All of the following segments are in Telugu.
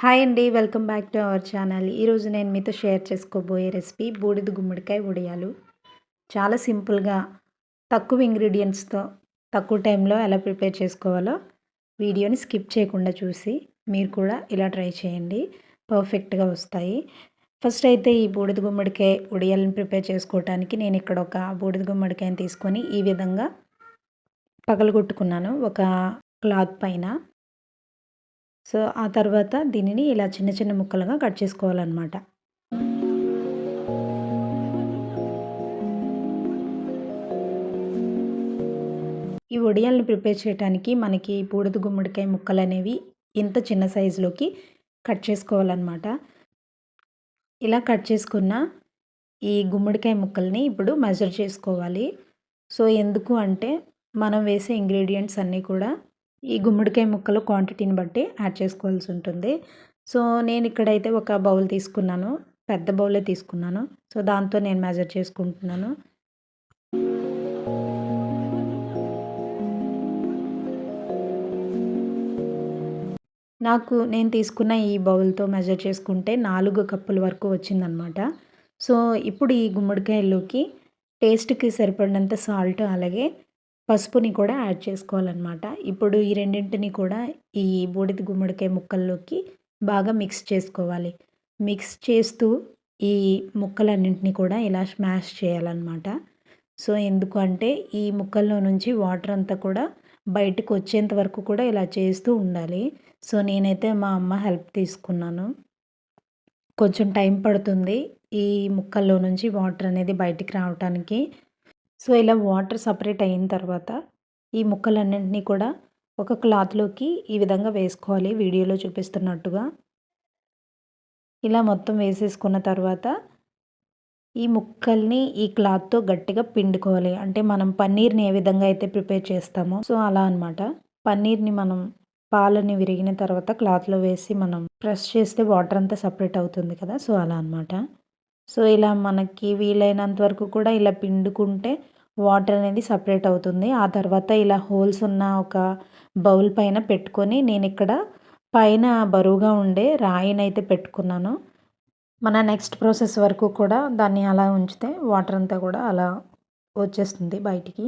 హాయ్ అండి welcome back to our channel. ఈరోజు నేను మీతో షేర్ చేసుకోబోయే రెసిపీ బూడిద గుమ్మడికాయ ఉడియాలు చాలా సింపుల్గా తక్కువ ఇంగ్రీడియంట్స్తో తక్కువ టైంలో ఎలా ప్రిపేర్ చేసుకోవాలో వీడియోని స్కిప్ చేయకుండా చూసి మీరు కూడా ఇలా ట్రై చేయండి. పర్ఫెక్ట్గా వస్తాయి. ఫస్ట్ అయితే ఈ బూడిద గుమ్మడికాయ ఉడియాలను ప్రిపేర్ చేసుకోవడానికి నేను ఇక్కడ ఒక బూడిద గుమ్మడికాయని తీసుకొని ఈ విధంగా పగలగొట్టుకున్నాను. ఒక క్లాత్ పైన సో ఆ తర్వాత దీనిని ఇలా చిన్న చిన్న ముక్కలుగా కట్ చేసుకోవాలన్నమాట. ఈ వడియాలను ప్రిపేర్ చేయడానికి మనకి బూడిద గుమ్మడికాయ ముక్కలు అనేవి ఇంత చిన్న సైజులోకి కట్ చేసుకోవాలన్నమాట. ఇలా కట్ చేసుకున్న ఈ గుమ్మడికాయ ముక్కల్ని ఇప్పుడు మెజర్ చేసుకోవాలి. సో ఎందుకు అంటే మనం వేసే ఇంగ్రీడియంట్స్ అన్నీ కూడా ఈ గుమ్మడికాయ ముక్కలు క్వాంటిటీని బట్టి యాడ్ చేసుకోవాల్సి ఉంటుంది. సో నేను ఇక్కడైతే ఒక బౌల్ తీసుకున్నాను. పెద్ద బౌలే తీసుకున్నాను. సో దాంతో నేను మెజర్ చేసుకుంటున్నాను. నాకు నేను తీసుకున్న ఈ బౌల్తో మెజర్ చేసుకుంటే నాలుగు కప్పుల వరకు వచ్చిందనమాట. సో ఇప్పుడు ఈ గుమ్మడికాయలోకి టేస్ట్కి సరిపడినంత సాల్ట్ అలాగే పసుపుని కూడా యాడ్ చేసుకోవాలన్నమాట. ఇప్పుడు ఈ రెండింటిని కూడా ఈ బూడిద గుమ్మడికాయ ముక్కల్లోకి బాగా మిక్స్ చేసుకోవాలి. మిక్స్ చేస్తూ ఈ ముక్కలన్నింటినీ కూడా ఇలా స్మాష్ చేయాలన్నమాట. సో ఎందుకంటే ఈ ముక్కల్లో నుంచి వాటర్ అంతా కూడా బయటకు వచ్చేంత వరకు కూడా ఇలా చేస్తూ ఉండాలి. సో నేనైతే మా అమ్మ హెల్ప్ తీసుకున్నాను. కొంచెం టైం పడుతుంది ఈ ముక్కల్లో నుంచి వాటర్ అనేది బయటికి రావటానికి. సో ఇలా వాటర్ సపరేట్ అయిన తర్వాత ఈ ముక్కలన్నింటినీ కూడా ఒక క్లాత్లోకి ఈ విధంగా వేసుకోవాలి. వీడియోలో చూపిస్తున్నట్టుగా. ఇలా మొత్తం వేసేసుకున్న తర్వాత ఈ ముక్కల్ని ఈ క్లాత్తో గట్టిగా పిండుకోవాలి. అంటే మనం పన్నీర్ని ఏ విధంగా అయితే ప్రిపేర్ చేస్తామో సో అలా అనమాట పన్నీర్ని మనం పాలని విరిగిన తర్వాత క్లాత్లో వేసి మనం ప్రెస్ చేస్తే వాటర్ అంతా సపరేట్ అవుతుంది కదా సో అలా అనమాట సో ఇలా మనకి వీలైనంత వరకు కూడా ఇలా పిండుకుంటే వాటర్ అనేది సపరేట్ అవుతుంది. ఆ తర్వాత ఇలా హోల్స్ ఉన్న ఒక బౌల్ పైన పెట్టుకొని నేను ఇక్కడ పైన బరువుగా ఉండే రాయిని అయితే పెట్టుకున్నాను. మన నెక్స్ట్ ప్రాసెస్ వరకు కూడా దాన్ని అలా ఉంచితే వాటర్ అంతా కూడా అలా వచ్చేస్తుంది బయటికి.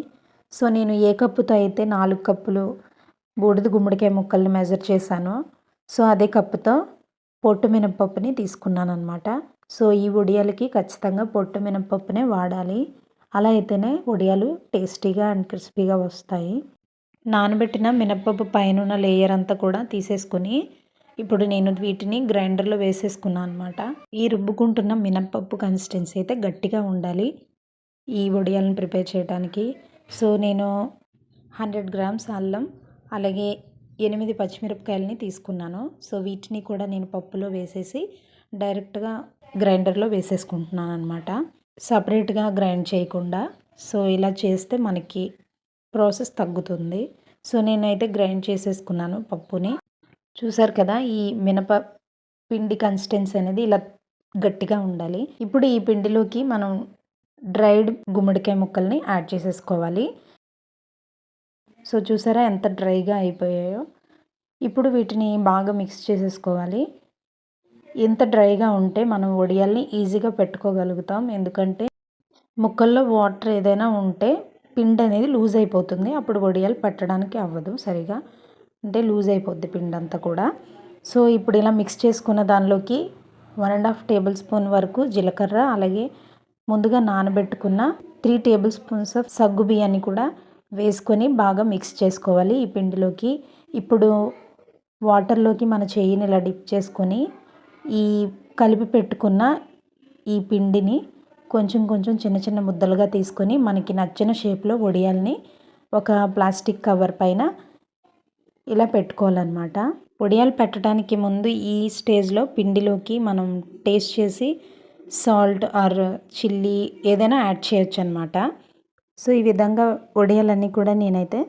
సో నేను ఏ కప్పుతో అయితే నాలుగు కప్పులు బూడిద గుమ్మడికాయ ముక్కల్ని మెజర్ చేశాను సో అదే కప్పుతో పొట్టు మినపప్పుని తీసుకున్నాను అనమాట సో ఈ ఉడియాలకి ఖచ్చితంగా పొట్టు మినపప్పునే వాడాలి. అలా అయితేనే వడియాలు టేస్టీగా అండ్ క్రిస్పీగా వస్తాయి. నానబెట్టిన మినపప్పు పైన ఉన్న లేయర్ అంతా కూడా తీసేసుకొని ఇప్పుడు నేను వీటిని గ్రైండర్లో వేసేసుకున్నాను అనమాట ఈ రుబ్బుకుంటున్న మినపప్పు కన్సిస్టెన్సీ అయితే గట్టిగా ఉండాలి ఈ వడియాలను ప్రిపేర్ చేయడానికి సో నేను హండ్రెడ్ గ్రామ్స్ అల్లం అలాగే ఎనిమిది పచ్చిమిరపకాయలని తీసుకున్నాను. సో వీటిని కూడా నేను పప్పులో వేసేసి డైరెక్ట్గా గ్రైండర్లో వేసేసుకుంటున్నాను అనమాట సపరేట్గా గ్రైండ్ చేయకుండా సో ఇలా చేస్తే మనకి ప్రాసెస్ తగ్గుతుంది. సో నేనైతే గ్రైండ్ చేసేసుకున్నాను పప్పుని. చూసారు కదా ఈ మినప పిండి కన్సిస్టెన్సీ అనేది ఇలా గట్టిగా ఉండాలి. ఇప్పుడు ఈ పిండిలోకి మనం డ్రైడ్ గుమ్మడికాయ ముక్కల్ని యాడ్ చేసేసుకోవాలి. సో చూసారా ఎంత డ్రైగా అయిపోయాయో. ఇప్పుడు వీటిని బాగా మిక్స్ చేసేసుకోవాలి. ఎంత డ్రైగా ఉంటే మనం వడియాల్ని ఈజీగా పెట్టుకోగలుగుతాం. ఎందుకంటే ముక్కల్లో వాటర్ ఏదైనా ఉంటే పిండి అనేది లూజ్ అయిపోతుంది. అప్పుడు వడియాలు పెట్టడానికి అవ్వదు సరిగా. అంటే లూజ్ అయిపోద్ది పిండి అంతా కూడా. సో ఇప్పుడు ఇలా మిక్స్ చేసుకున్న దానిలోకి one and half table spoon వరకు జీలకర్ర అలాగే ముందుగా నానబెట్టుకున్న త్రీ టేబుల్ స్పూన్స్ ఆఫ్ సగ్గు బియ్యాన్ని కూడా వేసుకొని బాగా మిక్స్ చేసుకోవాలి ఈ పిండిలోకి. ఇప్పుడు వాటర్లోకి మన చెయ్యిని ఇలా డిప్ చేసుకొని ఈ కలిపి పెట్టుకున్న ఈ పిండిని కొంచెం కొంచెం చిన్న చిన్న ముద్దలుగా తీసుకొని మనకి నచ్చిన షేప్లో వడియాల్ని ఒక ప్లాస్టిక్ కవర్ పైన ఇలా పెట్టుకోవాలన్నమాట. వడియాలు పెట్టడానికి ముందు ఈ స్టేజ్లో పిండిలోకి మనం టేస్ట్ చేసి సాల్ట్ ఆర్ చిల్లీ ఏదైనా యాడ్ చేయొచ్చు అనమాట సో ఈ విధంగా వడియాలన్నీ కూడా నేనైతే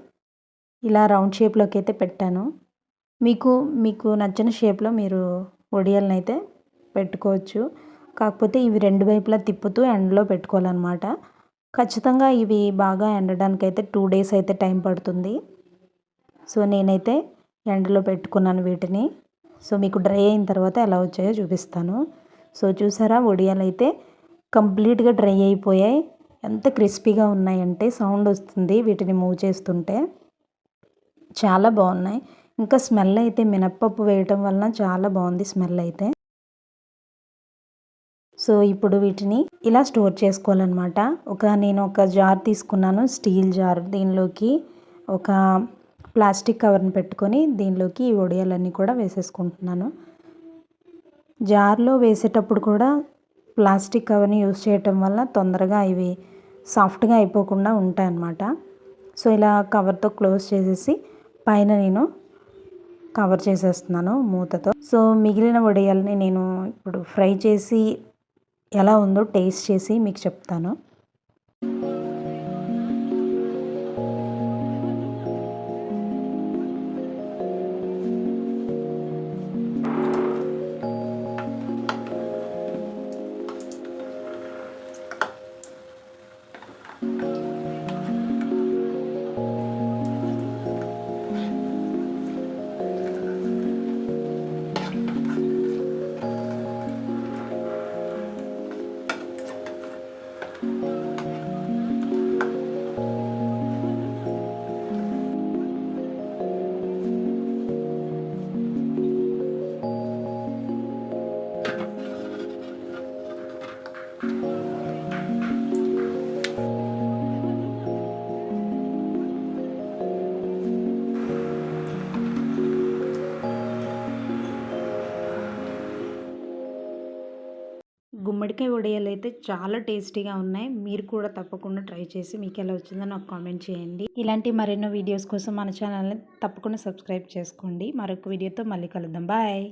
ఇలా రౌండ్ షేప్లోకి అయితే పెట్టాను. మీకు మీకు నచ్చిన షేప్లో మీరు వడియాలను అయితే పెట్టుకోవచ్చు. కాకపోతే ఇవి రెండు వైపులా తిప్పుతూ ఎండలో పెట్టుకోవాలన్నమాట. ఖచ్చితంగా ఇవి బాగా ఎండడానికి అయితే టూ డేస్ అయితే టైం పడుతుంది. సో నేనైతే ఎండలో పెట్టుకున్నాను వీటిని. సో మీకు డ్రై అయిన తర్వాత ఎలా వచ్చాయో చూపిస్తాను. సో చూసారా? వడియాలు అయితే కంప్లీట్గా డ్రై అయిపోయాయి. ఎంత క్రిస్పీగా ఉన్నాయంటే సౌండ్ వస్తుంది వీటిని మూవ్ చేస్తుంటే. చాలా బాగున్నాయి. ఇంకా స్మెల్ అయితే మినప్పప్పు వేయటం వలన చాలా బాగుంది స్మెల్ అయితే. సో ఇప్పుడు వీటిని ఇలా స్టోర్ చేసుకోవాలన్నమాట. ఒక నేను ఒక జార్ తీసుకున్నాను స్టీల్ జార్. దీనిలోకి ఒక ప్లాస్టిక్ కవర్ని పెట్టుకొని దీనిలోకి ఈ వడియాలన్నీ కూడా వేసేసుకుంటున్నాను. జార్లో వేసేటప్పుడు కూడా ప్లాస్టిక్ కవర్ని యూస్ చేయటం వల్ల తొందరగా ఇవి సాఫ్ట్గా అయిపోకుండా ఉంటాయన్నమాట. సో ఇలా కవర్తో క్లోజ్ చేసేసి పైన నేను కవర్ చేసేస్తున్నాను మూతతో. సో మిగిలిన వడియాలని నేను ఇప్పుడు ఫ్రై చేసి ఎలా ఉందో టేస్ట్ చేసి మీకు చెప్తాను. గుమ్మడికాయ వడియాలు అయితే చాలా టేస్టీగా ఉన్నాయి. మీరు కూడా తప్పకుండా ట్రై చేసి మీకు ఎలా వచ్చిందో నాకు కామెంట్ చేయండి. ఇలాంటి మరెన్నో వీడియోస్ కోసం మన ఛానల్ని తప్పకుండా సబ్స్క్రైబ్ చేసుకోండి. మరొక వీడియోతో మళ్ళీ కలుద్దాం. బాయ్.